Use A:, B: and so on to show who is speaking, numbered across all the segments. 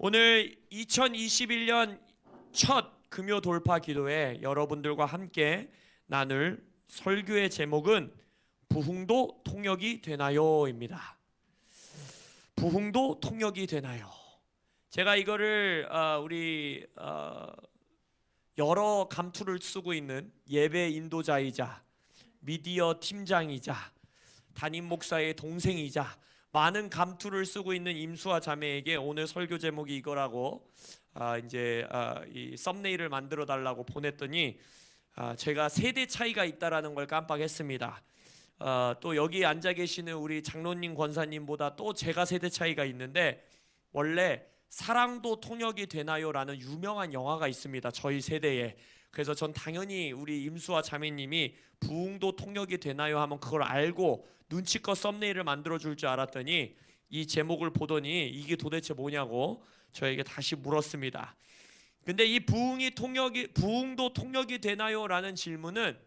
A: 오늘 2021년 첫 금요 돌파 기도에 여러분들과 함께 나눌 설교의 제목은 부흥도 통역이 되나요입니다. 부흥도 통역이 되나요? 제가 이거를 어, 우리 어, 여러 감투를 쓰고 있는 예배 인도자이자 미디어 팀장이자 담임 목사의 동생이자 많은 감투를 쓰고 있는 임수아 자매에게 오늘 설교 제목이 이거라고 아, 이제 아, 이 썸네일을 만들어 달라고 보냈더니 아, 제가 세대 차이가 있다라는 걸 깜빡했습니다. 아, 또 여기 앉아 계시는 우리 장로님 권사님보다 또 제가 세대 차이가 있는데 원래 사랑도 통역이 되나요라는 유명한 영화가 있습니다. 저희 세대에. 그래서 전 당연히 우리 임수와 자매님이 부흥도 통역이 되나요 하면 그걸 알고 눈치껏 썸네일을 만들어 줄 줄 알았더니 이 제목을 보더니 이게 도대체 뭐냐고 저에게 다시 물었습니다. 근데 이 부흥이 통역이 부흥도 통역이 되나요라는 질문은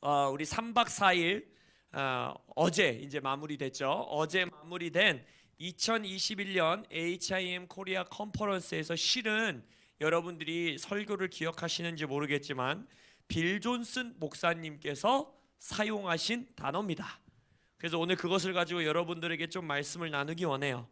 A: 어, 우리 3박 4일 어, 어제 이제 마무리됐죠. 어제 마무리된 2021년 HIM 코리아 컨퍼런스에서 실은 여러분들이 설교를 기억하시는지 모르겠지만 빌 존슨 목사님께서 사용하신 단어입니다. 그래서 오늘 그것을 가지고 여러분들에게 좀 말씀을 나누기 원해요.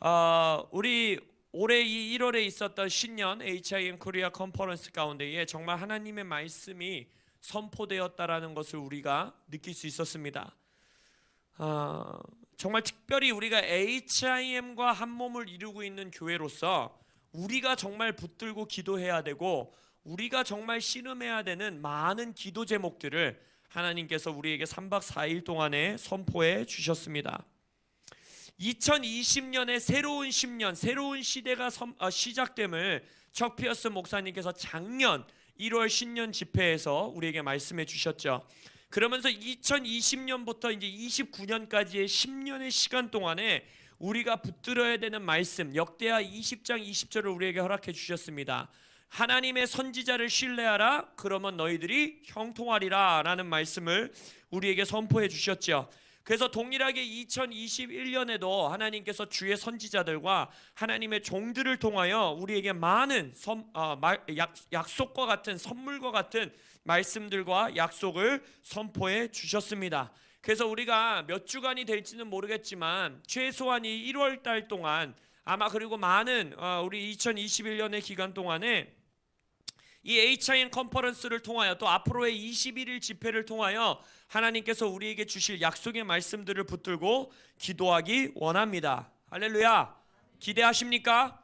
A: 아, 우리 올해 이 1월에 있었던 신년 HIM 코리아 컨퍼런스 가운데에 정말 하나님의 말씀이 선포되었다라는 것을 우리가 느낄 수 있었습니다. 아, 정말 특별히 우리가 HIM과 한 몸을 이루고 있는 교회로서 우리가 정말 붙들고 기도해야 되고 우리가 정말 씨름해야 되는 많은 기도 제목들을 하나님께서 우리에게 3박 4일 동안에 선포해 주셨습니다. 2020년의 새로운 10년, 새로운 시대가 선- 어, 시작됨을 척 피어스 목사님께서 작년 1월 신년 집회에서 우리에게 말씀해 주셨죠. 그러면서 2020년부터 이제 29년까지의 10년의 시간 동안에 우리가 붙들어야 되는 말씀 역대하 20장 20절을 우리에게 허락해 주셨습니다. 하나님의 선지자를 신뢰하라 그러면 너희들이 형통하리라라는 말씀을 우리에게 선포해 주셨죠. 그래서 동일하게 2021년에도 하나님께서 주의 선지자들과 하나님의 종들을 통하여 우리에게 많은 선, 어, 말, 약, 약속과 같은 선물과 같은 말씀들과 약속을 선포해 주셨습니다. 그래서 우리가 몇 주간이 될지는 모르겠지만 최소한 이 1월 달 동안 아마 그리고 많은 어, 우리 2021년의 기간 동안에 이 HIN 컨퍼런스를 통하여 또 앞으로의 21일 집회를 통하여 하나님께서 우리에게 주실 약속의 말씀들을 붙들고 기도하기 원합니다. 할렐루야. 기대하십니까?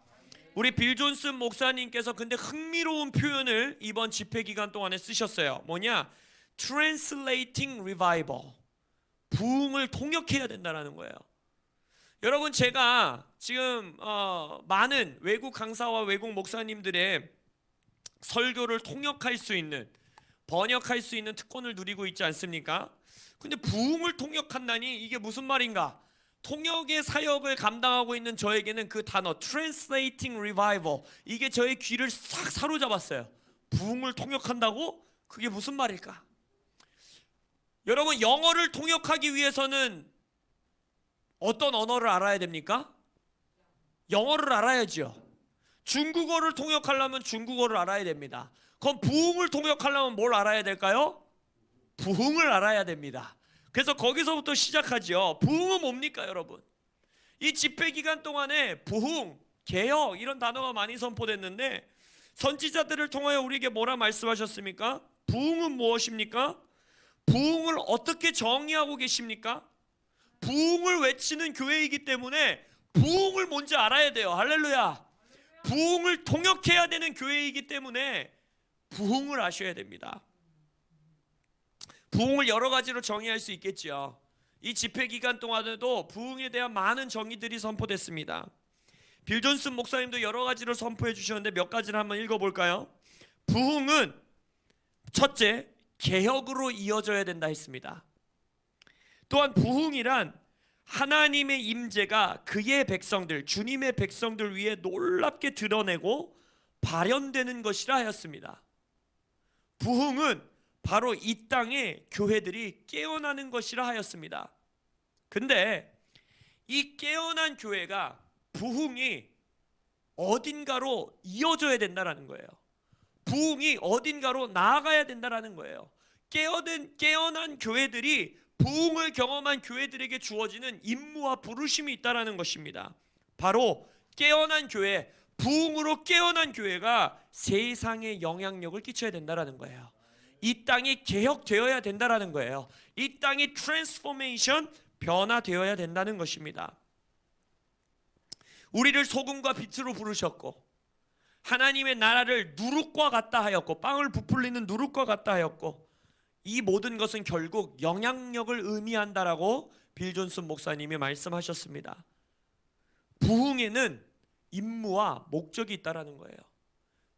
A: 우리 빌 존슨 목사님께서 근데 흥미로운 표현을 이번 집회 기간 동안에 쓰셨어요. 뭐냐? Translating Revival. 부흥을 통역해야 된다라는 거예요. 여러분 제가 지금 어, 많은 외국 강사와 외국 목사님들의 설교를 통역할 수 있는 번역할 수 있는 특권을 누리고 있지 않습니까? 근데 부흥을 통역한다니 이게 무슨 말인가? 통역의 사역을 감당하고 있는 저에게는 그 단어 translating revival 이게 저의 귀를 싹 사로잡았어요. 부흥을 통역한다고? 그게 무슨 말일까? 여러분 영어를 통역하기 위해서는 어떤 언어를 알아야 됩니까? 영어를 알아야죠. 중국어를 통역하려면 중국어를 알아야 됩니다. 그럼 부흥을 통역하려면 뭘 알아야 될까요? 부흥을 알아야 됩니다. 그래서 거기서부터 시작하죠. 부흥은 뭡니까, 여러분? 이 집회 기간 동안에 부흥, 개혁 이런 단어가 많이 선포됐는데 선지자들을 통하여 우리에게 뭐라 말씀하셨습니까? 부흥은 무엇입니까? 부흥을 어떻게 정의하고 계십니까? 부흥을 외치는 교회이기 때문에 부흥을 뭔지 알아야 돼요. 할렐루야. 부흥을 통역해야 되는 교회이기 때문에 부흥을 아셔야 됩니다. 부흥을 여러 가지로 정의할 수 있겠지요. 이 집회 기간 동안에도 부흥에 대한 많은 정의들이 선포됐습니다. 빌 존슨 목사님도 여러 가지로 선포해 주셨는데 몇 가지를 한번 읽어 볼까요? 부흥은 첫째 개혁으로 이어져야 된다 했습니다. 또한 부흥이란 하나님의 임재가 그의 백성들, 주님의 백성들 위에 놀랍게 드러내고 발현되는 것이라 하였습니다. 부흥은 바로 이 땅에 교회들이 깨어나는 것이라 하였습니다. 근데 이 깨어난 교회가 부흥이 어딘가로 이어져야 된다라는 거예요. 부흥이 어딘가로 나아가야 된다라는 거예요. 깨어든 깨어난 교회들이 부흥을 경험한 교회들에게 주어지는 임무와 부르심이 있다라는 것입니다. 바로 깨어난 교회, 부흥으로 깨어난 교회가 세상에 영향력을 끼쳐야 된다라는 거예요. 이 땅이 개혁되어야 된다라는 거예요. 이 땅이 트랜스포메이션 변화되어야 된다는 것입니다. 우리를 소금과 빛으로 부르셨고 하나님의 나라를 누룩과 같다 하였고 빵을 부풀리는 누룩과 같다 하였고 이 모든 것은 결국 영향력을 의미한다라고 빌 존슨 목사님이 말씀하셨습니다. 부흥에는 임무와 목적이 있다라는 거예요.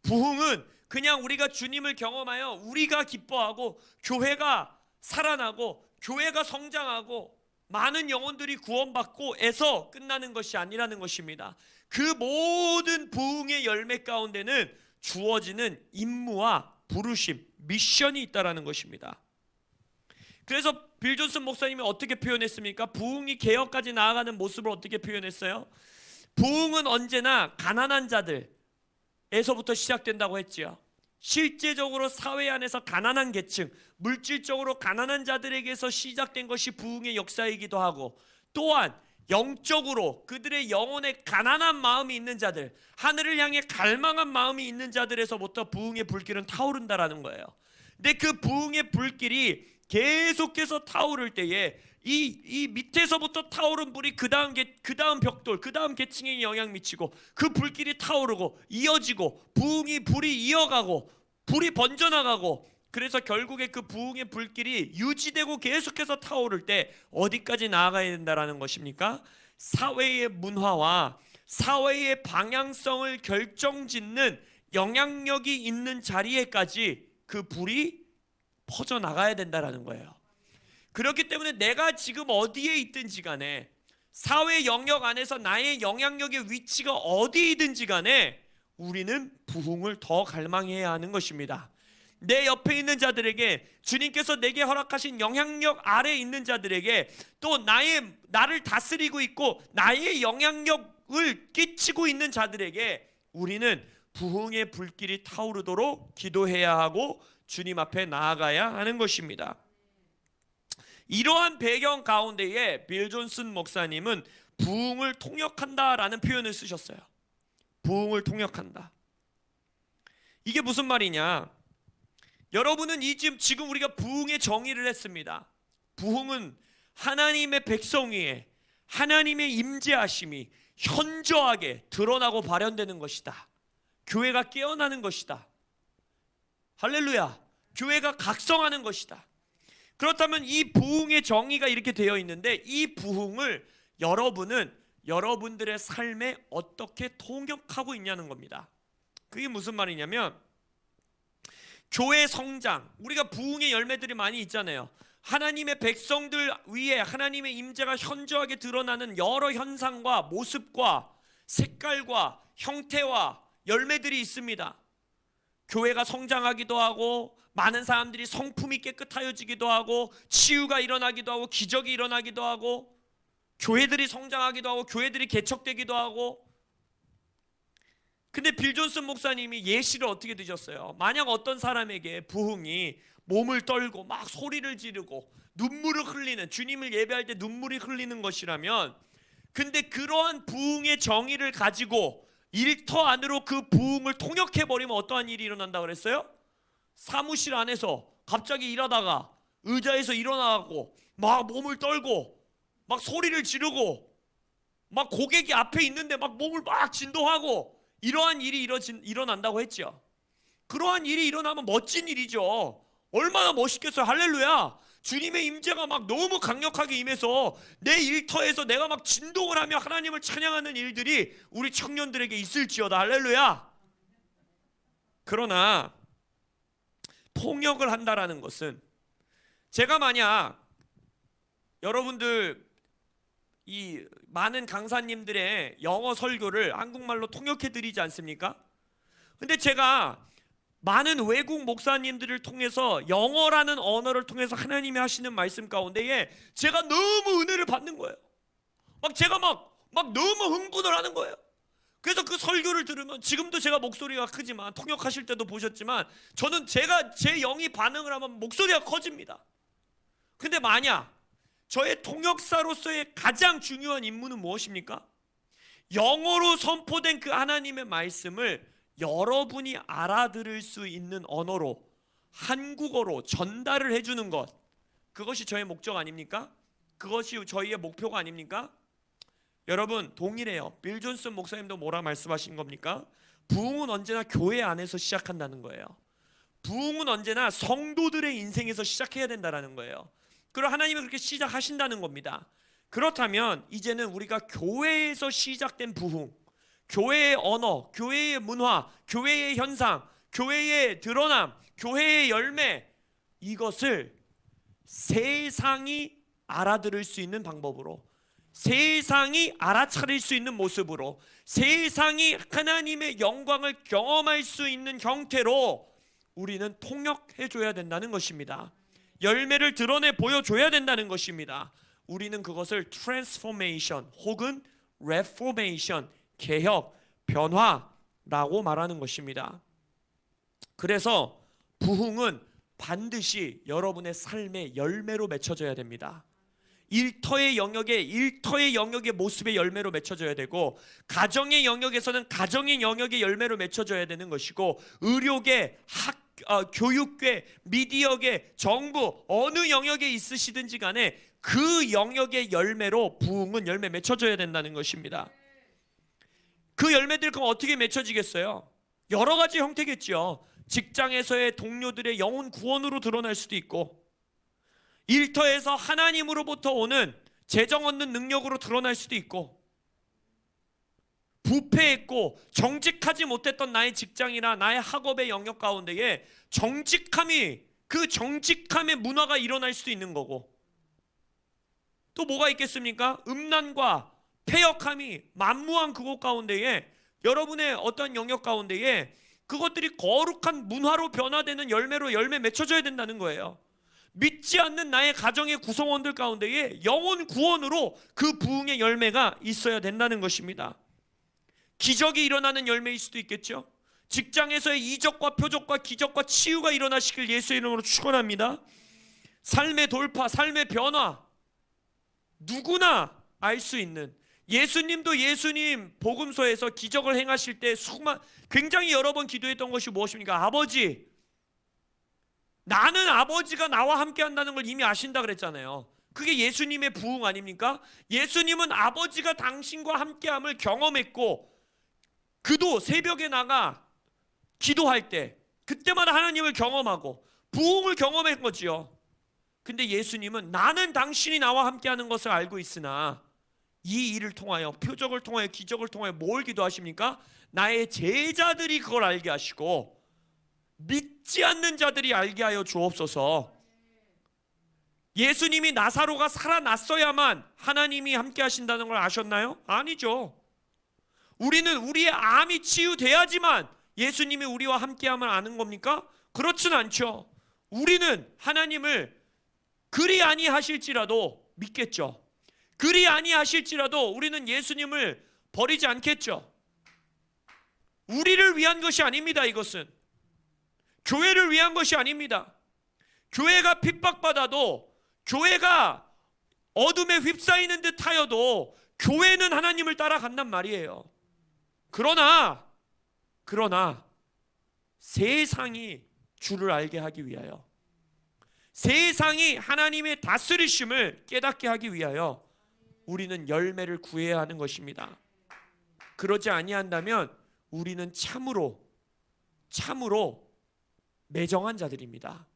A: 부흥은 그냥 우리가 주님을 경험하여 우리가 기뻐하고 교회가 살아나고 교회가 성장하고 많은 영혼들이 구원받고에서 끝나는 것이 아니라는 것입니다. 그 모든 부흥의 열매 가운데는 주어지는 임무와 부르심, 미션이 있다라는 것입니다. 그래서 빌 존슨 목사님이 어떻게 표현했습니까? 부흥이 개혁까지 나아가는 모습을 어떻게 표현했어요? 부흥은 언제나 가난한 자들에서부터 시작된다고 했지요. 실제적으로 사회 안에서 가난한 계층, 물질적으로 가난한 자들에게서 시작된 것이 부흥의 역사이기도 하고 또한 영적으로 그들의 영혼에 가난한 마음이 있는 자들, 하늘을 향해 갈망한 마음이 있는 자들에서부터 부흥의 불길은 타오른다라는 거예요. 근데 그 부흥의 불길이 계속해서 타오를 때에 이, 이 밑에서부터 타오른 불이 그 다음 그 다음 벽돌, 그 다음 계층에 영향 미치고 그 불길이 타오르고 이어지고 부흥이 불이 이어가고 불이 번져나가고 그래서 결국에 그 부흥의 불길이 유지되고 계속해서 타오를 때 어디까지 나아가야 된다라는 것입니까? 사회의 문화와 사회의 방향성을 결정짓는 영향력이 있는 자리에까지 그 불이 퍼져 나가야 된다라는 거예요. 그렇기 때문에 내가 지금 어디에 있든지 간에 사회 영역 안에서 나의 영향력의 위치가 어디이든지 간에 우리는 부흥을 더 갈망해야 하는 것입니다. 내 옆에 있는 자들에게 주님께서 내게 허락하신 영향력 아래 있는 자들에게 또 나의 나를 다스리고 있고 나의 영향력을 끼치고 있는 자들에게 우리는 부흥의 불길이 타오르도록 기도해야 하고 주님 앞에 나아가야 하는 것입니다. 이러한 배경 가운데에 빌 존슨 목사님은 부흥을 통역한다라는 표현을 쓰셨어요. 부흥을 통역한다. 이게 무슨 말이냐? 여러분은 이 지금 지금 우리가 부흥의 정의를 했습니다. 부흥은 하나님의 백성 위에 하나님의 임재하심이 현저하게 드러나고 발현되는 것이다. 교회가 깨어나는 것이다. 할렐루야. 교회가 각성하는 것이다. 그렇다면 이 부흥의 정의가 이렇게 되어 있는데 이 부흥을 여러분은 여러분들의 삶에 어떻게 통역하고 있냐는 겁니다. 그게 무슨 말이냐면 교회 성장, 우리가 부흥의 열매들이 많이 있잖아요. 하나님의 백성들 위에 하나님의 임재가 현저하게 드러나는 여러 현상과 모습과 색깔과 형태와 열매들이 있습니다. 교회가 성장하기도 하고 많은 사람들이 성품이 깨끗하여지기도 하고 치유가 일어나기도 하고 기적이 일어나기도 하고 교회들이 성장하기도 하고 교회들이 개척되기도 하고 근데 빌 존슨 목사님이 예시를 어떻게 드셨어요? 만약 어떤 사람에게 부흥이 몸을 떨고 막 소리를 지르고 눈물을 흘리는 주님을 예배할 때 눈물이 흘리는 것이라면 근데 그러한 부흥의 정의를 가지고 일터 안으로 그 부흥을 통역해 버리면 어떠한 일이 일어난다 그랬어요? 사무실 안에서 갑자기 일하다가 의자에서 일어나고 막 몸을 떨고 막 소리를 지르고 막 고객이 앞에 있는데 막 몸을 막 진동하고 이러한 일이 일어진, 일어난다고 했죠. 그러한 일이 일어나면 멋진 일이죠. 얼마나 멋있겠어요. 할렐루야. 주님의 임재가 막 너무 강력하게 임해서 내 일터에서 내가 막 진동을 하며 하나님을 찬양하는 일들이 우리 청년들에게 있을지어다. 할렐루야. 그러나 통역을 한다라는 것은 제가 만약 여러분들 이 많은 강사님들의 영어 설교를 한국말로 통역해 드리지 않습니까? 근데 제가 많은 외국 목사님들을 통해서 영어라는 언어를 통해서 하나님이 하시는 말씀 가운데에 제가 너무 은혜를 받는 거예요. 막 제가 막 막 너무 흥분을 하는 거예요. 그래서 그 설교를 들으면 지금도 제가 목소리가 크지만 통역하실 때도 보셨지만 저는 제가 제 영이 반응을 하면 목소리가 커집니다. 근데 만약 저의 통역사로서의 가장 중요한 임무는 무엇입니까? 영어로 선포된 그 하나님의 말씀을 여러분이 알아들을 수 있는 언어로 한국어로 전달을 해주는 것 그것이 저의 목적 아닙니까? 그것이 저희의 목표가 아닙니까? 여러분 동일해요. 빌 존슨 목사님도 뭐라 말씀하신 겁니까? 부흥은 언제나 교회 안에서 시작한다는 거예요. 부흥은 언제나 성도들의 인생에서 시작해야 된다라는 거예요. 그리고 하나님은 그렇게 시작하신다는 겁니다. 그렇다면 이제는 우리가 교회에서 시작된 부흥, 교회의 언어, 교회의 문화, 교회의 현상, 교회의 드러남, 교회의 열매 이것을 세상이 알아들을 수 있는 방법으로 세상이 알아차릴 수 있는 모습으로 세상이 하나님의 영광을 경험할 수 있는 형태로 우리는 통역해 줘야 된다는 것입니다. 열매를 드러내 보여 줘야 된다는 것입니다. 우리는 그것을 transformation 혹은 reformation 개혁 변화라고 말하는 것입니다. 그래서 부흥은 반드시 여러분의 삶의 열매로 맺혀져야 됩니다. 일터의 영역에 일터의 영역의 모습의 열매로 맺혀져야 되고 가정의 영역에서는 가정의 영역의 열매로 맺혀져야 되는 것이고 의료계 학 어, 교육계 미디어계 정부 어느 영역에 있으시든지 간에 그 영역의 열매로 부흥은 열매 맺혀져야 된다는 것입니다. 그 열매들 그럼 어떻게 맺혀지겠어요? 여러 가지 형태겠죠. 직장에서의 동료들의 영혼 구원으로 드러날 수도 있고 일터에서 하나님으로부터 오는 재정 얻는 능력으로 드러날 수도 있고 부패했고 정직하지 못했던 나의 직장이나 나의 학업의 영역 가운데에 정직함이 그 정직함의 문화가 일어날 수도 있는 거고 또 뭐가 있겠습니까? 음란과 폐역함이 만무한 그곳 가운데에 여러분의 어떤 영역 가운데에 그것들이 거룩한 문화로 변화되는 열매로 열매 맺혀져야 된다는 거예요. 믿지 않는 나의 가정의 구성원들 가운데에 영혼 구원으로 그 부흥의 열매가 있어야 된다는 것입니다. 기적이 일어나는 열매일 수도 있겠죠. 직장에서의 이적과 표적과 기적과 치유가 일어나시길 예수의 이름으로 축원합니다. 삶의 돌파, 삶의 변화 누구나 알 수 있는 예수님도 예수님 복음서에서 기적을 행하실 때 수만 굉장히 여러 번 기도했던 것이 무엇입니까? 아버지 나는 아버지가 나와 함께 한다는 걸 이미 아신다 그랬잖아요. 그게 예수님의 부흥 아닙니까? 예수님은 아버지가 당신과 함께함을 경험했고 그도 새벽에 나가 기도할 때 그때마다 하나님을 경험하고 부흥을 경험한 거지요. 근데 예수님은 나는 당신이 나와 함께하는 것을 알고 있으나 이 일을 통하여 표적을 통하여 기적을 통하여 뭘 기도하십니까? 나의 제자들이 그걸 알게 하시고 믿지 않는 자들이 알게 하여 주옵소서. 예수님이 나사로가 살아났어야만 하나님이 함께 하신다는 걸 아셨나요? 아니죠. 우리는 우리의 암이 치유돼야지만 예수님이 우리와 함께함을 아는 겁니까? 그렇진 않죠. 우리는 하나님을 그리 아니하실지라도 믿겠죠. 그리 아니하실지라도 우리는 예수님을 버리지 않겠죠. 우리를 위한 것이 아닙니다. 이것은 교회를 위한 것이 아닙니다. 교회가 핍박받아도 교회가 어둠에 휩싸이는 듯 하여도 교회는 하나님을 따라간단 말이에요. 그러나 그러나 세상이 주를 알게 하기 위하여 세상이 하나님의 다스리심을 깨닫게 하기 위하여 우리는 열매를 구해야 하는 것입니다. 그러지 아니한다면 우리는 참으로 참으로 매정한 자들입니다.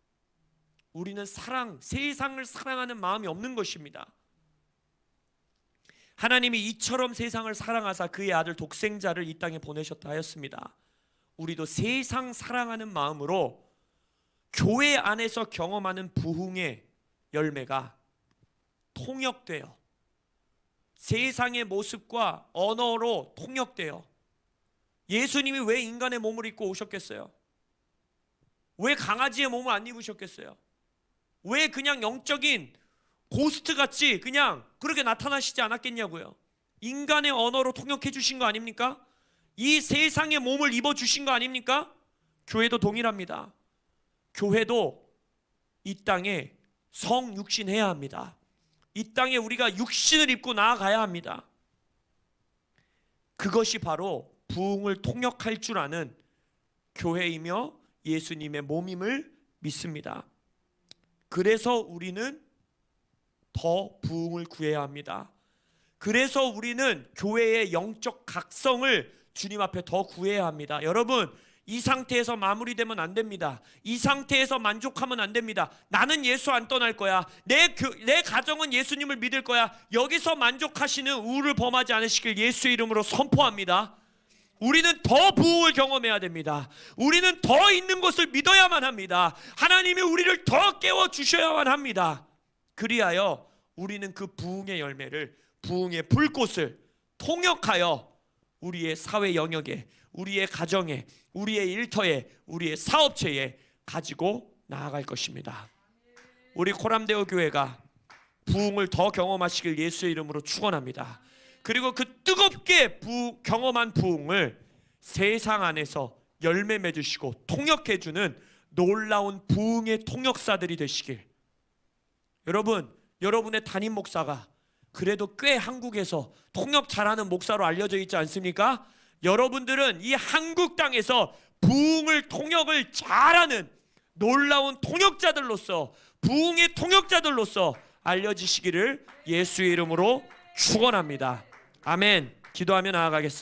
A: 우리는 사랑, 세상을 사랑하는 마음이 없는 것입니다. 하나님이 이처럼 세상을 사랑하사 그의 아들 독생자를 이 땅에 보내셨다 하였습니다. 우리도 세상 사랑하는 마음으로 교회 안에서 경험하는 부흥의 열매가 통역되어 세상의 모습과 언어로 통역되어 예수님이 왜 인간의 몸을 입고 오셨겠어요? 왜 강아지의 몸을 안 입으셨겠어요? 왜 그냥 영적인 고스트 같이 그냥 그렇게 나타나시지 않았겠냐고요. 인간의 언어로 통역해 주신 거 아닙니까? 이 세상의 몸을 입어 주신 거 아닙니까? 교회도 동일합니다. 교회도 이 땅에 성육신해야 합니다. 이 땅에 우리가 육신을 입고 나아가야 합니다. 그것이 바로 부흥을 통역할 줄 아는 교회이며 예수님의 몸임을 믿습니다. 그래서 우리는 더 부흥을 구해야 합니다. 그래서 우리는 교회의 영적 각성을 주님 앞에 더 구해야 합니다. 여러분, 이 상태에서 마무리되면 안 됩니다. 이 상태에서 만족하면 안 됩니다. 나는 예수 안 떠날 거야. 내, 교, 내 가정은 예수님을 믿을 거야. 여기서 만족하시는 우를 범하지 않으시길 예수의 이름으로 선포합니다. 우리는 더 부흥을 경험해야 됩니다. 우리는 더 있는 것을 믿어야만 합니다. 하나님이 우리를 더 깨워 주셔야만 합니다. 그리하여 우리는 그 부흥의 열매를 부흥의 불꽃을 통역하여 우리의 사회 영역에 우리의 가정에 우리의 일터에 우리의 사업체에 가지고 나아갈 것입니다. 우리 코람데오 교회가 부흥을 더 경험하시길 예수의 이름으로 축원합니다. 그리고 그 뜨겁게 부, 경험한 부흥을 세상 안에서 열매 맺으시고 통역해 주는 놀라운 부흥의 통역사들이 되시길. 여러분, 여러분의 담임 목사가 그래도 꽤 한국에서 통역 잘하는 목사로 알려져 있지 않습니까? 여러분들은 이 한국 땅에서 부흥을 통역을 잘하는 놀라운 통역자들로서 부흥의 통역자들로서 알려지시기를 예수의 이름으로 축원합니다. 아멘. 기도하며 나아가겠습니다.